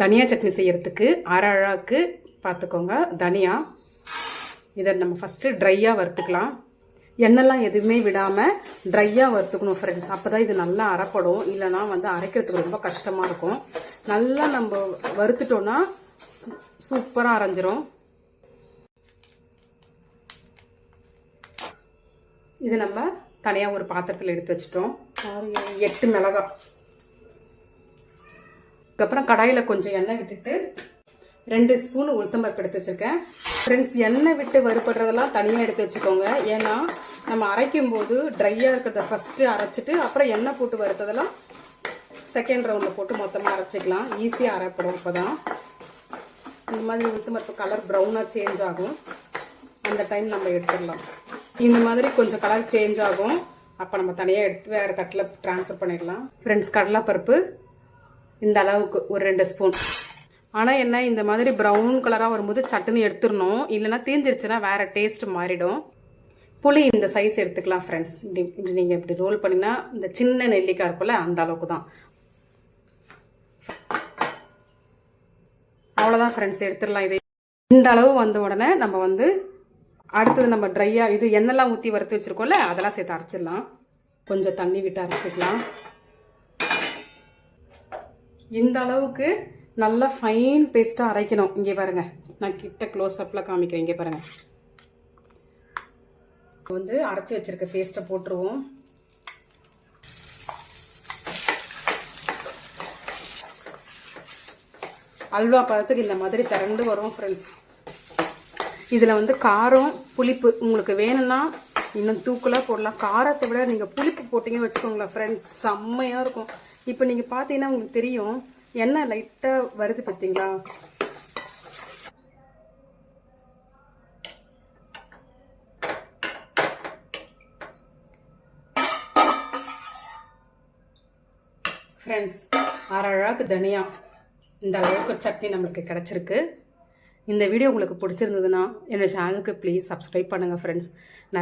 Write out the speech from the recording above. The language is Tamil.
தனியா சட்னி செய்கிறதுக்கு அரை பார்த்துக்கோங்க தனியா. இதை நம்ம ஃபஸ்ட்டு ட்ரையாக வறுத்துக்கலாம். எண்ணெய்லாம் எதுவுமே விடாமல் ட்ரையாக வறுத்துக்கணும் ஃப்ரெண்ட்ஸ் அப்போ தான் இது நல்லா அரைப்படும். இல்லைனா வந்து அரைக்கிறதுக்கு ரொம்ப கஷ்டமாக இருக்கும். நல்லா நம்ம வறுத்துட்டோன்னா சூப்பராக அரைஞ்சிரும். இது நம்ம தனியாக ஒரு பாத்திரத்தில் எடுத்து வச்சிட்டோம். எட்டு மிளகாய். அதுக்கப்புறம் கடாயில் கொஞ்சம் எண்ணெய் விட்டுட்டு ரெண்டு ஸ்பூன் உளுத்தம்பருப்பு எடுத்து வச்சுருக்கேன். ஃப்ரெண்ட்ஸ் எண்ணெய் விட்டு வறுபடுறதெல்லாம் தனியாக எடுத்து வச்சுக்கோங்க. ஏன்னா நம்ம அரைக்கும் போது ட்ரையாக இருக்கிறத ஃபஸ்ட்டு அரைச்சிட்டு அப்புறம் எண்ணெய் போட்டு வறுத்ததெல்லாம் செகண்ட் ரவுண்டில் போட்டு மொத்தமாக அரைச்சிக்கலாம். ஈஸியாக அரைப்படும் இப்போ தான் இந்த மாதிரி உளுத்தம்பருப்பு கலர் ப்ரௌனாக சேஞ்ச் ஆகும். அந்த டைம் நம்ம எடுத்துடலாம். இந்த மாதிரி கொஞ்சம் கலர் சேஞ்ச் ஆகும். அப்போ நம்ம தனியாக எடுத்து வேறு கட்டில் ட்ரான்ஸ்ஃபர் பண்ணிடலாம். ஃப்ரெண்ட்ஸ் கடலைப்பருப்பு இந்த அளவுக்கு ஒரு ரெண்டு ஸ்பூன் ஆனால் என்ன இந்த மாதிரி ப்ரௌன் கலராக வரும்போது சட்டுன்னு எடுத்துடணும். இல்லைன்னா தீஞ்சிருச்சுன்னா வேறு டேஸ்ட் மாறிடும். புளி இந்த சைஸ் எடுத்துக்கலாம் ஃப்ரெண்ட்ஸ் இப்படி இப்படி நீங்கள் இப்படி ரோல் பண்ணிங்கன்னா இந்த சின்ன நெல்லிக்காய் இருக்கும்ல அந்த அளவுக்கு தான் அவ்வளோதான் ஃப்ரெண்ட்ஸ் எடுத்துடலாம் இதை. இந்த அளவு வந்த உடனே நம்ம வந்து அடுத்தது நம்ம ட்ரையாக இது எண்ணெய்லாம் ஊற்றி வறுத்து வச்சுருக்கோம்ல அதெல்லாம் சேர்த்து அரைச்சிடலாம். கொஞ்சம் தண்ணி விட்டு அரைச்சிக்கலாம். இந்த அளவுக்கு நல்லா ஃபைன் பேஸ்ட்டாக அரைக்கணும். இங்கே பாருங்கள் நான் கிட்ட க்ளோஸ் அப்பில் காமிக்கிறேன். இங்கே பாருங்கள் வந்து அரைச்சி வச்சிருக்க பேஸ்ட்டை போட்டுருவோம். அல்வா பழத்துக்கு இந்த மாதிரி திரண்டு வரும் ஃப்ரெண்ட்ஸ் இதில் வந்து காரம் புளிப்பு உங்களுக்கு வேணும்னா இன்னும் தூக்கலாக போடலாம். காரத்தை விட நீங்கள் புளிப்பு போட்டிங்கன்னு வச்சுக்கோங்களேன் ஃப்ரெண்ட்ஸ் செம்மையாக இருக்கும். இப்போ நீங்கள் பார்த்தீங்கன்னா உங்களுக்கு தெரியும் எண்ணெய் லைட்டாக வருது பார்த்தீங்களா ஃப்ரெண்ட்ஸ் அரை தனியா இந்த அளவுக்கு சட்னி நம்மளுக்கு கிடச்சிருக்கு. இந்த வீடியோ உங்களுக்கு பிடிச்சிருந்ததுன்னா என்னோட சேனலுக்கு ப்ளீஸ் சப்ஸ்கிரைப் பண்ணுங்கள் ஃப்ரெண்ட்ஸ் நிறைய